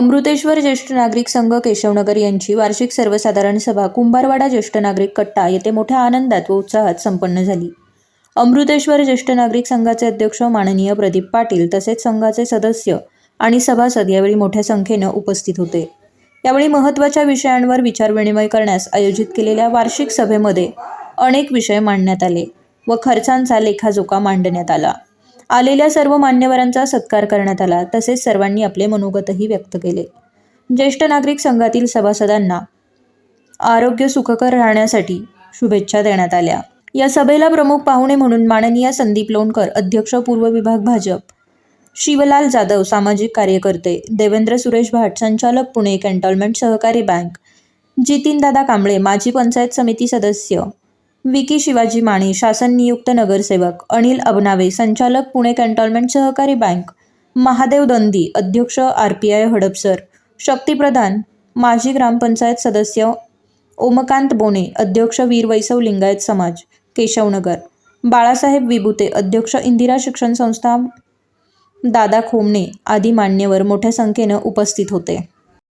अमृतेश्वर ज्येष्ठ नागरिक संघ केशवनगर यांची वार्षिक सर्वसाधारण सभा कुंभारवाडा ज्येष्ठ नागरिक कट्टा येथे मोठ्या आनंदात व उत्साहात संपन्न झाली. अमृतेश्वर ज्येष्ठ नागरिक संघाचे अध्यक्ष माननीय प्रदीप पाटील तसेच संघाचे सदस्य आणि सभासद यावेळी मोठ्या संख्येनं उपस्थित होते. यावेळी महत्त्वाच्या विषयांवर विचारविनिमय करण्यास आयोजित केलेल्या वार्षिक सभेमध्ये अनेक विषय मांडण्यात आले व खर्चांचा लेखाजोखा मांडण्यात आला. आलेल्या सर्व मान्यवरांचा सत्कार करण्यात आला. तसेच सर्वांनी आपले मनोगतही व्यक्त केले. ज्येष्ठ नागरिक संघातील सभासदांना आरोग्य सुखकर राहण्यासाठी शुभेच्छा देण्यात आल्या. या सभेला प्रमुख पाहुणे म्हणून माननीय संदीप लोणकर अध्यक्ष पूर्व विभाग भाजप शिवलाल जाधव सामाजिक कार्यकर्ते देवेंद्र सुरेश भाट संचालक पुणे कॅन्टॉनमेंट सहकारी बँक जितीनदादा कांबळे माजी पंचायत समिती सदस्य विकी शिवाजी माने शासन नियुक्त नगरसेवक अनिल अबनावे संचालक पुणे कॅन्टॉन्मेंट सहकारी बँक महादेव दंदी अध्यक्ष आर. पी. आय. हडपसर शक्तिप्रधान माजी ग्रामपंचायत सदस्य ओमकांत बोने अध्यक्ष वीर वैसव लिंगायत समाज केशवनगर बाळासाहेब विभुते अध्यक्ष इंदिरा शिक्षण संस्था दादा खोमणे आदी मान्यवर मोठ्या संख्येनं उपस्थित होते.